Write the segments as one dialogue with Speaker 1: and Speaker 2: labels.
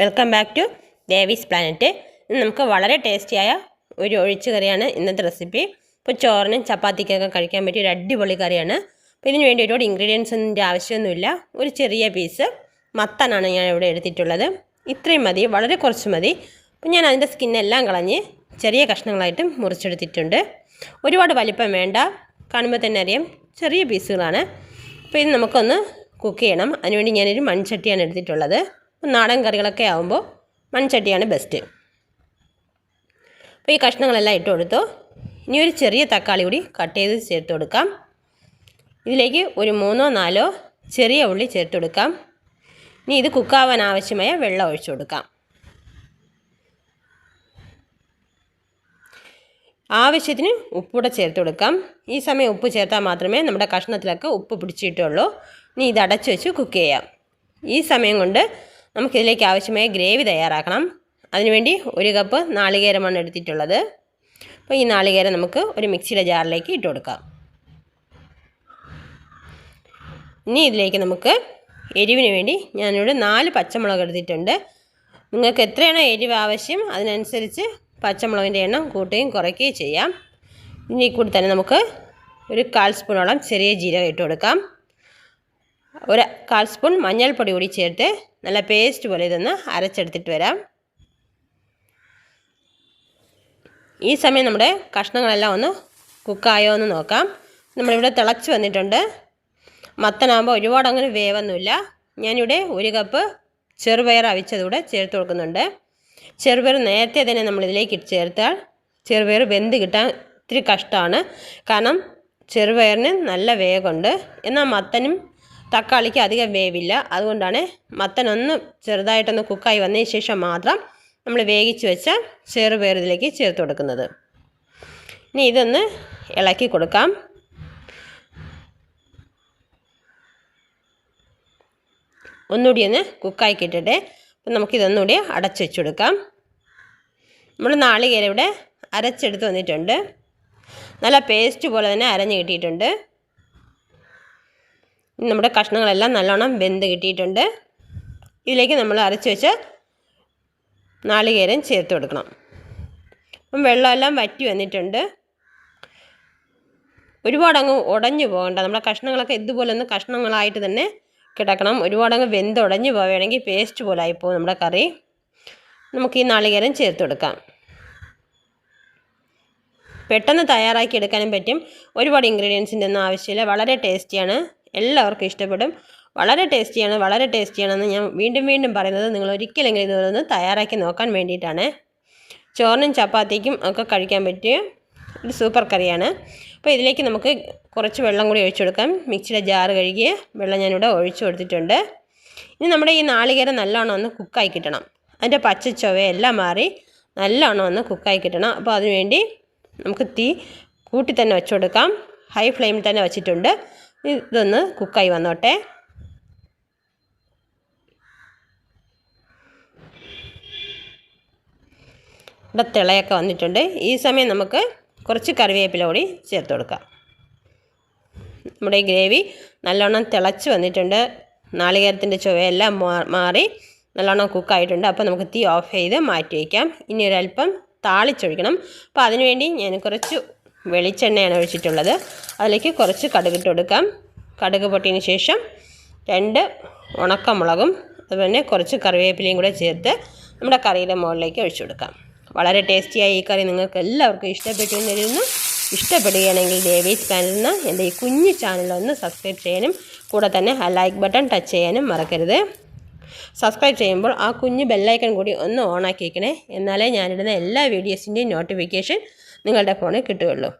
Speaker 1: Welcome back to Devi's planet ഇന്ന് നമുക്ക് വളരെ ടേസ്റ്റിയായ ഒരു ഒഴിച്ചു കറിയാണ് ഇന്നത്തെ റെസിപ്പി ഇപ്പോൾ ചോറിനും ചപ്പാത്തിക്കൊക്കെ കഴിക്കാൻ പറ്റിയ ഒരു അടിപൊളി കറിയാണ്. അപ്പോൾ ഇതിന് വേണ്ടി ഒരുപാട് ഇൻഗ്രീഡിയൻസ് ഇൻഗ്രീഡിയൻസിന്റെ ആവശ്യമൊന്നുമില്ല. ഒരു ചെറിയ പീസ് മത്തനാണ് ഞാൻ ഇവിടെ എടുത്തിട്ടുള്ളത്. ഇത്രയും മതി വളരെ കുറച്ച് മതി. അപ്പോൾ ഞാൻ അതിന്റെ സ്കിന്നെല്ലാം കളഞ്ഞ് ചെറിയ കഷ്ണങ്ങളായിട്ട് മുറിച്ചെടുത്തിട്ടുണ്ട്. ഒരുപാട് വലിപ്പം വേണ്ട. കാണുമ്പോൾ തന്നെ അറിയാം ചെറിയ പീസുകളാണ് അപ്പോൾ ഇത് നമുക്കൊന്ന് കുക്ക് ചെയ്യണം. അതിനുവേണ്ടി ഞാനൊരു മൺചട്ടിയാണ് എടുത്തിട്ടുള്ളത്. നാടൻ കറികളൊക്കെ ആകുമ്പോൾ മൺചട്ടിയാണ് ബെസ്റ്റ് അപ്പോൾ ഈ കഷ്ണങ്ങളെല്ലാം ഇട്ട് കൊടുത്തു. ഇനി ഒരു ചെറിയ തക്കാളി കൂടി കട്ട് ചെയ്ത് ചേർത്ത് കൊടുക്കാം. ഇതിലേക്ക് ഒരു മൂന്നോ നാലോ ചെറിയ ഉള്ളി ചേർത്ത് കൊടുക്കാം. ഇനി ഇത് കുക്കാവാൻ ആവശ്യമായ വെള്ളം ഒഴിച്ചു കൊടുക്കാം. ആവശ്യത്തിന് ഉപ്പൂടെ ചേർത്ത് കൊടുക്കാം. ഈ സമയം ഉപ്പ് ചേർത്താൽ മാത്രമേ നമ്മുടെ കഷ്ണത്തിലൊക്കെ ഉപ്പ് പിടിച്ചിട്ടുള്ളൂ. ഇനി ഇത് അടച്ചു വെച്ച് കുക്ക് ചെയ്യാം. ഈ സമയം കൊണ്ട് നമുക്കിതിലേക്ക് ആവശ്യമായ ഗ്രേവി തയ്യാറാക്കണം. അതിനുവേണ്ടി ഒരു കപ്പ് നാളികേരമാണ് എടുത്തിട്ടുള്ളത്. അപ്പോൾ ഈ നാളികേരം നമുക്ക് ഒരു മിക്സിയുടെ ജാറിലേക്ക് ഇട്ട് കൊടുക്കാം. ഇനി ഇതിലേക്ക് നമുക്ക് എരിവിന് വേണ്ടി ഞാനിവിടെ നാല് പച്ചമുളക് എടുത്തിട്ടുണ്ട്. നിങ്ങൾക്ക് എത്രയാണോ എരിവ് ആവശ്യം അതിനനുസരിച്ച് പച്ചമുളകിന്റെ എണ്ണം കൂട്ടുകയും കുറയ്ക്കുകയും ചെയ്യാം. ഇനി കൂടി തന്നെ നമുക്ക് ഒരു കാൽ സ്പൂണോളം ചെറിയ ജീരകം ഇട്ട് കൊടുക്കാം. ഒരു കാൽ സ്പൂൺ മഞ്ഞൾപ്പൊടി കൂടി ചേർത്ത് നല്ല പേസ്റ്റ് പോലെ ഇതൊന്ന് അരച്ചെടുത്തിട്ട് വരാം. ഈ സമയം നമ്മുടെ കഷ്ണങ്ങളെല്ലാം ഒന്ന് കുക്കായോ എന്ന് നോക്കാം. നമ്മളിവിടെ തിളച്ച് വന്നിട്ടുണ്ട്. മത്തനാകുമ്പോൾ ഒരുപാട് അങ്ങനെ വേവൊന്നുമില്ല. ഞാനിവിടെ ഒരു കപ്പ് ചെറുപയർ അവിച്ചതൂടെ ചേർത്ത് കൊടുക്കുന്നുണ്ട്. ചെറുപയർ നേരത്തെ തന്നെ നമ്മളിതിലേക്ക് ചേർത്താൽ ചെറുപയർ വെന്ത് കിട്ടാൻ ഇത്തിരി കഷ്ടമാണ് കാരണം ചെറുപയറിന് നല്ല വേഗമുണ്ട്. എന്നാൽ മത്തനും തക്കാളിക്ക് അധികം വേവില്ല. അതുകൊണ്ടാണ് മത്തൻ ഒന്ന് ചെറുതായിട്ടൊന്ന് കുക്കായി വന്നതിന് ശേഷം മാത്രം നമ്മൾ വേവിച്ച് വെച്ച ചെറുപയർ ഇതിലേക്ക് ചേർത്ത് കൊടുക്കുന്നത്. ഇനി ഇതൊന്ന് ഇളക്കി കൊടുക്കാം. ഒന്നുകൂടി ഒന്ന് കുക്കായി കിട്ടട്ടെ. അപ്പം നമുക്കിതൊന്നുകൂടി അടച്ചു വെച്ച് കൊടുക്കാം. നമ്മൾ നാളികേരം ഇവിടെ അരച്ചെടുത്ത് വന്നിട്ടുണ്ട്. നല്ല പേസ്റ്റ് പോലെ തന്നെ അരഞ്ഞ് കിട്ടിയിട്ടുണ്ട്. നമ്മുടെ കഷ്ണങ്ങളെല്ലാം നല്ലോണം വെന്ത് കിട്ടിയിട്ടുണ്ട്. ഇതിലേക്ക് നമ്മൾ അരച്ച് വെച്ച നാളികേരം ചേർത്ത് കൊടുക്കണം. അപ്പം വെള്ളമെല്ലാം വറ്റി വന്നിട്ടുണ്ട്. ഒരുപാടങ്ങ് ഉടഞ്ഞു പോകണ്ട. നമ്മുടെ കഷ്ണങ്ങളൊക്കെ ഇതുപോലെ ഒന്ന് കഷ്ണങ്ങളായിട്ട് തന്നെ കിടക്കണം. ഒരുപാടങ്ങ് വെന്ത് ഉടഞ്ഞു പോവുകയാണെങ്കിൽ പേസ്റ്റ് പോലെ ആയിപ്പോവും നമ്മുടെ കറി. നമുക്ക് ഈ നാളികേരം ചേർത്ത് കൊടുക്കാം. പെട്ടെന്ന് തയ്യാറാക്കി എടുക്കാനും പറ്റും. ഒരുപാട് ഇൻഗ്രീഡിയൻസിന്റെ ഒന്നും ആവശ്യമില്ല. വളരെ ടേസ്റ്റിയാണ് എല്ലാവർക്കും ഇഷ്ടപ്പെടും. വളരെ ടേസ്റ്റിയാണ് വളരെ ടേസ്റ്റിയാണെന്ന് ഞാൻ വീണ്ടും വീണ്ടും പറയുന്നത്. നിങ്ങൾ ഒരിക്കലെങ്കിലും ഇതൊന്ന് തയ്യാറാക്കി നോക്കാൻ വേണ്ടിയിട്ടാണ്. ചോറിനും ചപ്പാത്തിക്കും ഒക്കെ കഴിക്കാൻ പറ്റിയ ഒരു സൂപ്പർ കറിയാണ്. അപ്പോൾ ഇതിലേക്ക് നമുക്ക് കുറച്ച് വെള്ളം കൂടി ഒഴിച്ചു കൊടുക്കാം. മിക്സിയുടെ ജാറ് കഴുകിയ വെള്ളം ഞാനിവിടെ ഒഴിച്ചു കൊടുത്തിട്ടുണ്ട്. ഇനി നമ്മുടെ ഈ നാളികേരം നല്ലോണം ഒന്ന് കുക്കായി കിട്ടണം. അതിന്റെ പച്ച ചൊവയെല്ലാം മാറി നല്ലോണം ഒന്ന് കുക്കായി കിട്ടണം. അപ്പോൾ അതിനുവേണ്ടി നമുക്ക് തീ കൂട്ടി തന്നെ വെച്ചു കൊടുക്കാം. ഹൈ ഫ്ലെയിമിൽ തന്നെ വെച്ചിട്ടുണ്ട്. ഇതൊന്ന് കുക്കായി വന്നോട്ടെ. ഇവിടെ തിളയൊക്കെ വന്നിട്ടുണ്ട്. ഈ സമയം നമുക്ക് കുറച്ച് കറിവേപ്പില കൂടി ചേർത്ത് കൊടുക്കാം. നമ്മുടെ ഗ്രേവി നല്ലോണം തിളച്ച് വന്നിട്ടുണ്ട്. നാളികേരത്തിന്റെ ചുവയെല്ലാം മാറി നല്ലോണം കുക്കായിട്ടുണ്ട്. അപ്പോൾ നമുക്ക് തീ ഓഫ് ചെയ്ത് മാറ്റി വയ്ക്കാം. ഇനി ഒരല്പം താളിച്ചൊഴിക്കണം. അപ്പോൾ അതിനുവേണ്ടി ഞാൻ കുറച്ച് വെളിച്ചെണ്ണയാണ് ഒഴിച്ചിട്ടുള്ളത്. അതിലേക്ക് കുറച്ച് കടുകിട്ട് കൊടുക്കാം. കടുക് പൊട്ടിയതിന് ശേഷം രണ്ട് ഉണക്കമുളകും അതുപോലെ കുറച്ച് കറിവേപ്പിലയും കൂടെ ചേർത്ത് നമ്മുടെ കറിയുടെ മുകളിലേക്ക് ഒഴിച്ചു കൊടുക്കാം. വളരെ ടേസ്റ്റിയായ ഈ കറി നിങ്ങൾക്ക് എല്ലാവർക്കും ഇഷ്ടപ്പെട്ടു എന്നിരുന്നു ഇഷ്ടപ്പെടുകയാണെങ്കിൽ ദേവീസ് ചാനലിന് എന്റെ ഈ കുഞ്ഞു ചാനലൊന്ന് സബ്സ്ക്രൈബ് ചെയ്യാനും കൂടെ തന്നെ ആ ലൈക്ക് ബട്ടൺ ടച്ച് ചെയ്യാനും മറക്കരുത്. സബ്സ്ക്രൈബ് ചെയ്യുമ്പോൾ ആ കുഞ്ഞ് ബെല്ലൈക്കൺ കൂടി ഒന്ന് ഓണാക്കി വയ്ക്കണേ എന്നാലേ ഞാനിടുന്ന എല്ലാ വീഡിയോസിന്റെയും നോട്ടിഫിക്കേഷൻ നിങ്ങളുടെ ഫോണിൽ കിട്ടുകയുള്ളൂ.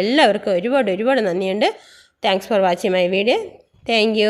Speaker 1: എല്ലാവർക്കും ഒരുപാട് ഒരുപാട് നന്ദിയുണ്ട്. Thanks for watching my video thank